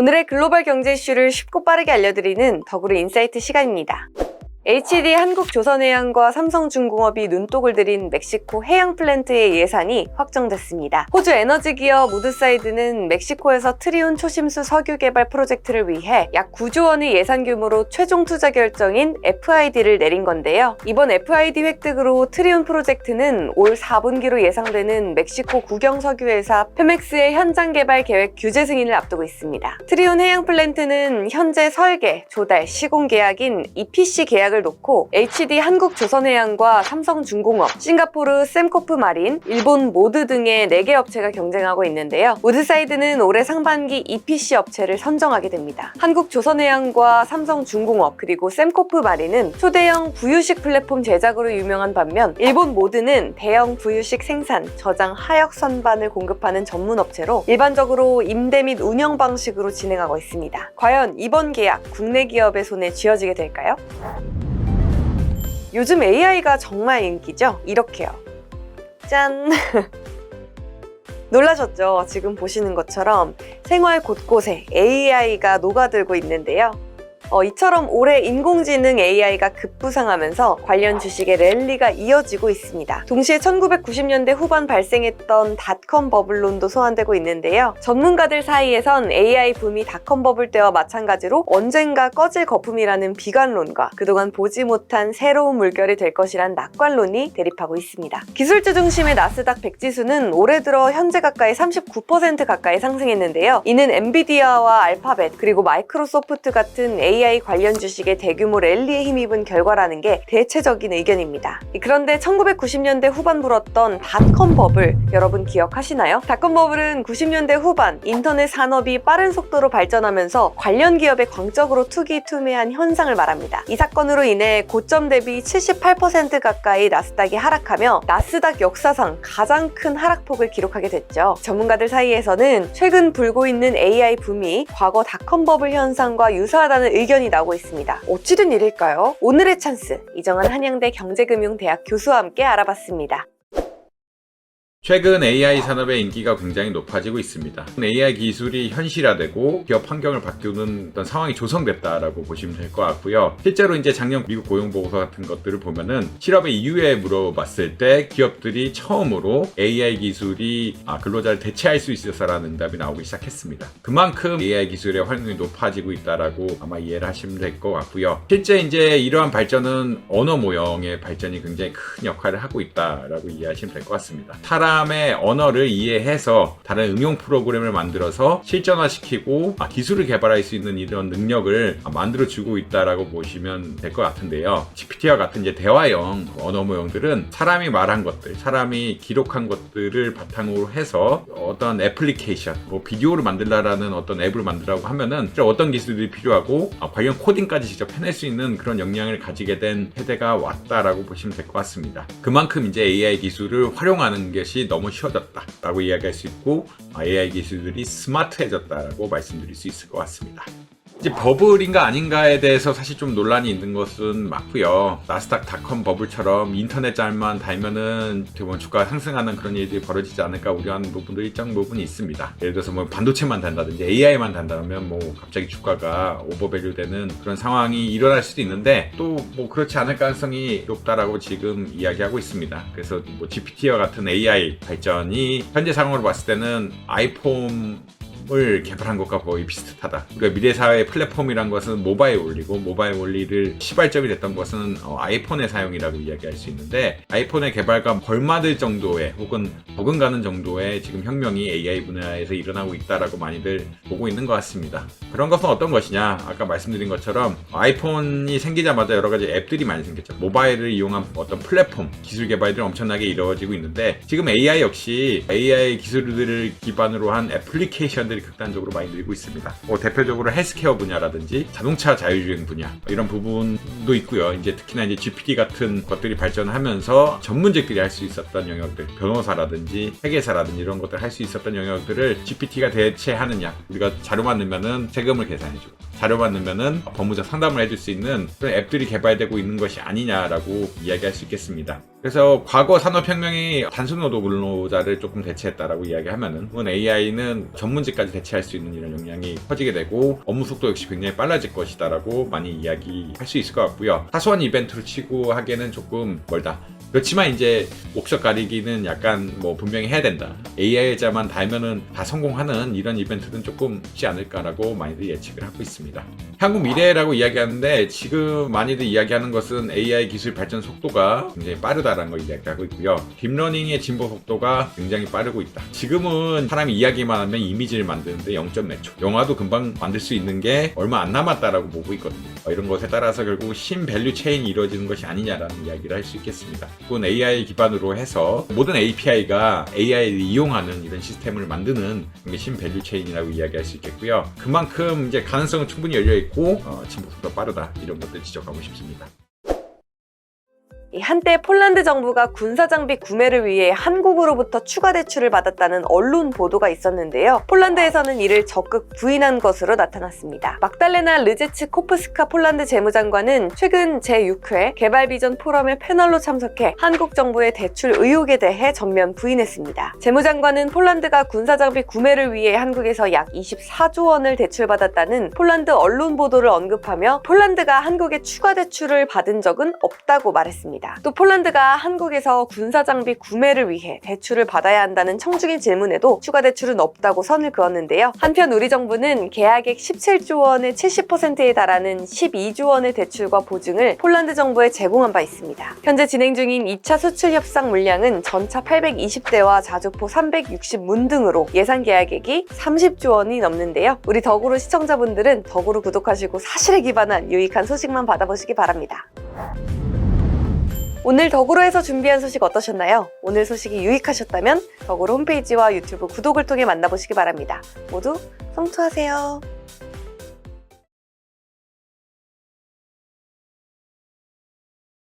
오늘의 글로벌 경제 이슈를 쉽고 빠르게 알려드리는 더구르 인사이트 시간입니다. HD 한국조선해양과 삼성중공업이 눈독을 들인 멕시코 해양 플랜트의 예산이 확정됐습니다. 호주 에너지 기업 무드사이드는 멕시코에서 트리온 초심수 석유 개발 프로젝트를 위해 약 9조 원의 예산 규모로 최종 투자 결정인 FID를 내린 건데요. 이번 FID 획득으로 트리온 프로젝트는 올 4분기로 예상되는 멕시코 국영 석유회사 페맥스의 현장 개발 계획 규제 승인을 앞두고 있습니다. 트리온 해양 플랜트는 현재 설계, 조달, 시공 계약인 EPC 계약 을 놓고 HD 한국조선해양과 삼성중공업, 싱가포르 샘코프 마린, 일본 모드 등의 4개 업체가 경쟁하고 있는데요. 우드사이드는 올해 상반기 EPC 업체를 선정하게 됩니다. 한국조선해양과 삼성중공업 그리고 샘코프 마린은 초대형 부유식 플랫폼 제작으로 유명한 반면 일본 모드는 대형 부유식 생산, 저장, 하역 선반을 공급하는 전문 업체로 일반적으로 임대 및 운영 방식으로 진행하고 있습니다. 과연 이번 계약 국내 기업의 손에 쥐어지게 될까요? 요즘 AI가 정말 인기죠? 이렇게요. 짠! 놀라셨죠? 지금 보시는 것처럼 생활 곳곳에 AI가 녹아들고 있는데요. 어, 이처럼 올해 인공지능 AI가 급부상하면서 관련 주식의 랠리가 이어지고 있습니다. 동시에 1990년대 후반 발생했던 닷컴 버블론도 소환되고 있는데요. 전문가들 사이에선 AI 붐이 닷컴 버블 때와 마찬가지로 언젠가 꺼질 거품이라는 비관론과 그동안 보지 못한 새로운 물결이 될 것이란 낙관론이 대립하고 있습니다. 기술주 중심의 나스닥 100지수는 올해 들어 현재 가까이 39% 가까이 상승했는데요. 이는 엔비디아와 알파벳 그리고 마이크로소프트 같은 AI 관련 주식의 대규모 랠리에 힘입은 결과라는 게 대체적인 의견입니다. 그런데 1990년대 후반 불었던 닷컴 버블 여러분 기억하시나요? 닷컴 버블은 90년대 후반 인터넷 산업이 빠른 속도로 발전하면서 관련 기업에 광적으로 투기 투매한 현상을 말합니다. 이 사건으로 인해 고점 대비 78% 가까이 나스닥이 하락하며 나스닥 역사상 가장 큰 하락폭을 기록하게 됐죠. 전문가들 사이에서는 최근 불고 있는 AI 붐이 과거 닷컴 버블 현상과 유사하다는 의견 이 나오고 있습니다. 어찌된 일일까요? 오늘의 찬스 이정한 한양대 경제금융대학 교수와 함께 알아봤습니다. 최근 AI 산업의 인기가 굉장히 높아지고 있습니다. AI 기술이 현실화되고 기업 환경을 바꾸는 어떤 상황이 조성됐다라고 보시면 될 것 같고요. 실제로 이제 작년 미국 고용 보고서 같은 것들을 보면은 실업의 이유에 물어봤을 때 기업들이 처음으로 AI 기술이 아, 근로자를 대체할 수 있어서라는 응답이 나오기 시작했습니다. 그만큼 AI 기술의 활용이 높아지고 있다라고 아마 이해를 하시면 될 것 같고요. 실제 이제 이러한 발전은 언어 모형의 발전이 굉장히 큰 역할을 하고 있다라고 이해하시면 될 것 같습니다. 사람의 언어를 이해해서 다른 응용 프로그램을 만들어서 실전화시키고 아, 기술을 개발할 수 있는 이런 능력을 아, 만들어주고 있다라고 보시면 될 것 같은데요. GPT와 같은 이제 대화형 언어 모형들은 사람이 말한 것들, 사람이 기록한 것들을 바탕으로 해서 어떤 애플리케이션, 뭐 비디오를 만들라라는 어떤 앱을 만들라고 하면은 어떤 기술들이 필요하고 아, 관련 코딩까지 직접 해낼 수 있는 그런 역량을 가지게 된 세대가 왔다라고 보시면 될 것 같습니다. 그만큼 이제 AI 기술을 활용하는 것이 너무 쉬워졌다라고 이야기할 수 있고 아, AI 기술들이 스마트해졌다라고 말씀드릴 수 있을 것 같습니다. 이제 버블인가 아닌가에 대해서 사실 좀 논란이 있는 것은 맞고요. 나스닥 닷컴 버블처럼 인터넷 잘만 달면은 대부분 주가가 상승하는 그런 일들이 벌어지지 않을까 우려하는 부분도 일정 부분이 있습니다. 예를 들어서 뭐 반도체만 단다든지 AI만 단다면 뭐 갑자기 주가가 오버밸류 되는 그런 상황이 일어날 수도 있는데 또 뭐 그렇지 않을 가능성이 높다라고 지금 이야기하고 있습니다. 그래서 뭐 GPT와 같은 AI 발전이 현재 상황으로 봤을 때는 아이폰 을 개발한 것과 거의 비슷하다. 우리가 미래 사회의 플랫폼이란 것은 모바일 원리고 모바일 원리를 시발점이 됐던 것은 어, 아이폰의 사용이라고 이야기할 수 있는데 아이폰의 개발과 벌맞을 정도의 혹은 버금가는 정도의 지금 혁명이 AI 분야에서 일어나고 있다라고 많이들 보고 있는 것 같습니다. 그런 것은 어떤 것이냐? 아까 말씀드린 것처럼 아이폰이 생기자마자 여러 가지 앱들이 많이 생겼죠. 모바일을 이용한 어떤 플랫폼 기술 개발들이 엄청나게 이루어지고 있는데 지금 AI 역시 AI 기술들을 기반으로 한 애플리케이션들이 극단적으로 많이 늘고 있습니다. 뭐 대표적으로 헬스케어 분야라든지 자동차 자율주행 분야 이런 부분도 있고요. 이제 특히나 이제 GPT 같은 것들이 발전하면서 전문직들이 할 수 있었던 영역들, 변호사라든지 회계사라든지 이런 것들 할 수 있었던 영역들을 GPT가 대체하느냐. 우리가 자료만 넣으면은 세금을 계산해주고 자료만 넣으면은 법무사 상담을 해줄 수 있는 그런 앱들이 개발되고 있는 것이 아니냐라고 이야기할 수 있겠습니다. 그래서 과거 산업혁명이 단순 노동 근로자를 조금 대체했다라고 이야기하면은 AI는 전문직까지 대체할 수 있는 이런 역량이 커지게 되고 업무 속도 역시 굉장히 빨라질 것이다라고 많이 이야기할 수 있을 것 같고요. 사소한 이벤트를 치고 하기에는 조금 멀다. 그렇지만 이제 옥석 가리기는 약간 뭐 분명히 해야 된다. AI자만 달면은 다 성공하는 이런 이벤트는 조금 쉽지 않을까라고 많이들 예측을 하고 있습니다. 한국 미래라고 이야기하는데 지금 많이들 이야기하는 것은 AI 기술 발전 속도가 굉장히 빠르다라는 걸 이야기하고 있고요. 딥러닝의 진보 속도가 굉장히 빠르고 있다. 지금은 사람이 이야기만 하면 이미지를 만드는데 0.몇 초. 영화도 금방 만들 수 있는 게 얼마 안 남았다라고 보고 있거든요. 어, 이런 것에 따라서 결국 신밸류 체인이 이루어지는 것이 아니냐라는 이야기를 할 수 있겠습니다. 그건 AI 기반으로 해서 모든 API가 AI를 이용하는 이런 시스템을 만드는 게 신밸류 체인이라고 이야기할 수 있겠고요. 그만큼 이제 가능성은 충분히 열려 있고 어, 속도가 빠르다 이런 것들 지적하고 싶습니다. 이 한때 폴란드 정부가 군사 장비 구매를 위해 한국으로부터 추가 대출을 받았다는 언론 보도가 있었는데요. 폴란드에서는 이를 적극 부인한 것으로 나타났습니다. 막달레나 르제츠 코프스카 폴란드 재무장관은 최근 제6회 개발 비전 포럼의 패널로 참석해 한국 정부의 대출 의혹에 대해 전면 부인했습니다. 재무장관은 폴란드가 군사 장비 구매를 위해 한국에서 약 24조 원을 대출받았다는 폴란드 언론 보도를 언급하며 폴란드가 한국에 추가 대출을 받은 적은 없다고 말했습니다. 또 폴란드가 한국에서 군사 장비 구매를 위해 대출을 받아야 한다는 청중의 질문에도 추가 대출은 없다고 선을 그었는데요. 한편 우리 정부는 계약액 17조 원의 70%에 달하는 12조 원의 대출과 보증을 폴란드 정부에 제공한 바 있습니다. 현재 진행 중인 2차 수출 협상 물량은 전차 820대와 자주포 360문 등으로 예상 계약액이 30조 원이 넘는데요. 우리 덕으로 시청자분들은 덕으로 구독하시고 사실에 기반한 유익한 소식만 받아보시기 바랍니다. 오늘 덕으로에서 준비한 소식 어떠셨나요? 오늘 소식이 유익하셨다면 덕으로 홈페이지와 유튜브 구독을 통해 만나보시기 바랍니다. 모두 성투하세요.